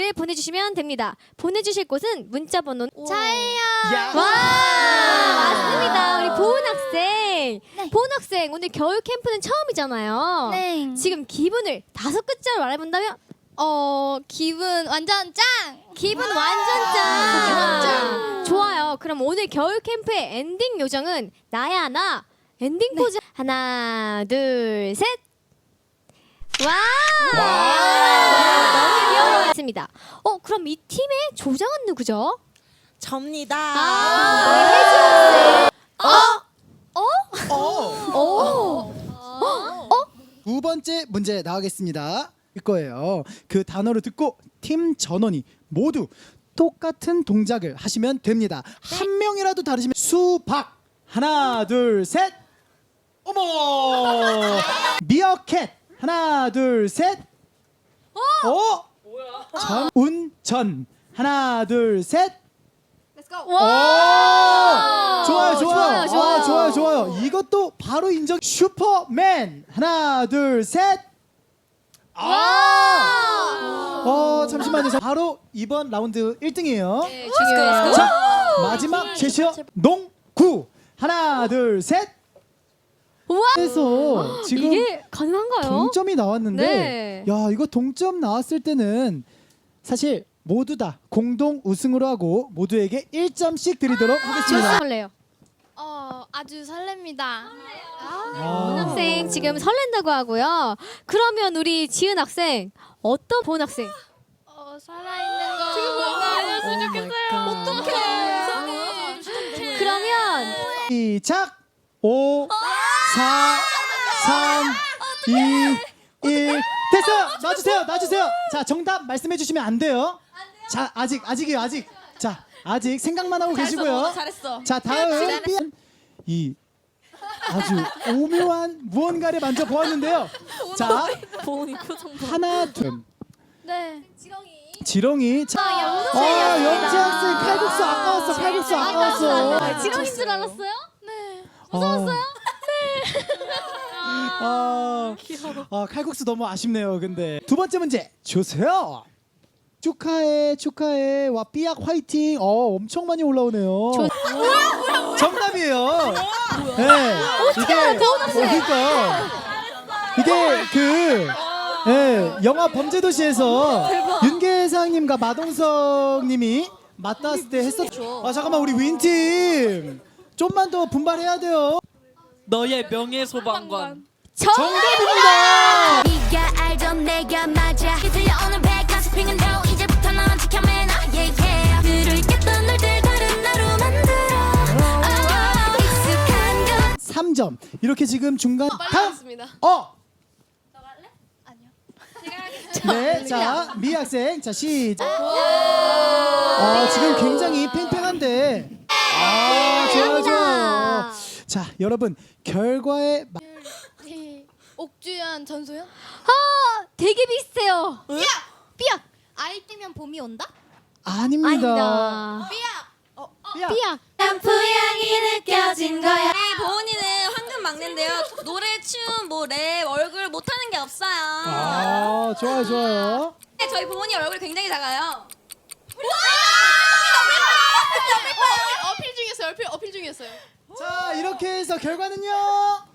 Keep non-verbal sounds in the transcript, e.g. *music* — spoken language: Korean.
를 보내주시면 됩니다. 보내주실 곳은 문자 번호 저예요. 와 맞습니다. 우리 보은 학생 보은 학생 오늘 겨울 캠프는 처음이잖아요. 네. 지금 기분을 다섯 글자로 말해본다면 어 기분 완전 짱. 기분 완전 짱. 좋아요. 그럼 오늘 겨울 캠프의 엔딩 요정은 나야 나 엔딩 포즈 하나 둘 셋. 와. 너무 귀여웠습니다. 어 그럼 이 팀의 조장은 누구죠? 접니다. 아, 우리 혜지 어. 오. 두 번째 문제 나가겠습니다. 일 거예요. 그 단어를 듣고 팀 전원이 모두 똑같은 동작을 하시면 됩니다. 한 명이라도 다르시면 수박 하나 둘 셋. 어머 미어캣 하나 둘 셋. 어? 전운전 하나 둘 셋. 오! 좋아요, 좋아요, 좋아요, 좋아요. 아, 좋아요, 좋아요. 이것도 바로 인정. 슈퍼맨 하나, 둘, 셋. 아, 어 잠시만요. 자, 바로 이번 라운드 1등이에요. 중요해요. 자, 마지막 제시어 농구 하나, 둘, 셋. 그래서 *gasps* 지금 이게 가능한가요? 동점이 나왔는데, 네. 야 이거 동점 나왔을 때는 사실 모두 다 공동 우승으로 하고 모두에게 1점씩 드리도록 하겠습니다. 설레요. 어 아주 설렙니다. 아. 학생 지금 설렌다고 하고요. 그러면 우리 지은 학생 어떤 본 학생? 어 살아있는 거. 지금 뭔가 알려주면 좋겠어요. 어떡해. 그러면 시작. 5 4 3 2 1 됐어요. 놔주세요. 놔주세요. 자, 정답 말씀해 주시면 안 돼요. 자, 아직 아직이요. 아직. 자, 아직 생각만 하고 계시고요. 잘했어. 자, 다음 이 아주 오묘한 무언가를 만져 보았는데요. 자, 보은이 표정 봐. 하나, 둘. 네. 지렁이. 자, 아, 영재 학생 칼국수 아까웠어. 칼국수 아까웠어. 지렁인 줄 알았어요? 네. 무서웠어요? 아, 아, 칼국수 너무 아쉽네요. 근데 두 번째 문제 주세요. 축하해, 축하해. 와 삐약 화이팅. 어, 엄청 많이 올라오네요. 정답이에요. 네, 이게 어, 그러니까 이게 그 예, 영화 범죄도시에서 윤계상님과 마동석님이 맞닿았을 때 했었죠. 아 잠깐만 우리 윈팀 좀만 더 분발해야 돼요. 너의 명예 소방관. 정답입니다. 네가 알던 내가 맞아 들려오는 백화점 핑은 너 이제부터 넌 지켜맨 yeah yeah 들을 깼던 날들 다른 나로 만들어 oh, 익숙한 것 3점. 이렇게 지금 중간 다음 습니다 어. 아니요. 네, 자, 미 학생. 자, 시작. 아, 지금 굉장히 팽팽한데. 아, 좋아요, 좋아요. 자, 여러분, 결과에 마- 네. 옥주현 전소연? 아, 되게 비슷해요. 삐약. 아이 뛰면 봄이 온다? 아닙니다. 아니다. 야, 삐약. 샴푸향이 느껴진 거야 우리 보은이는 황금 막내인데요. 노래, 춤, 뭐 랩, 얼굴 못하는 게 없어요. 아, 좋아요, 좋아요. 근데 저희 보은이 얼굴이 굉장히 작아요. 어필 중이었어요. 어필 어필 중이었어요. 자, 해서 결과는요.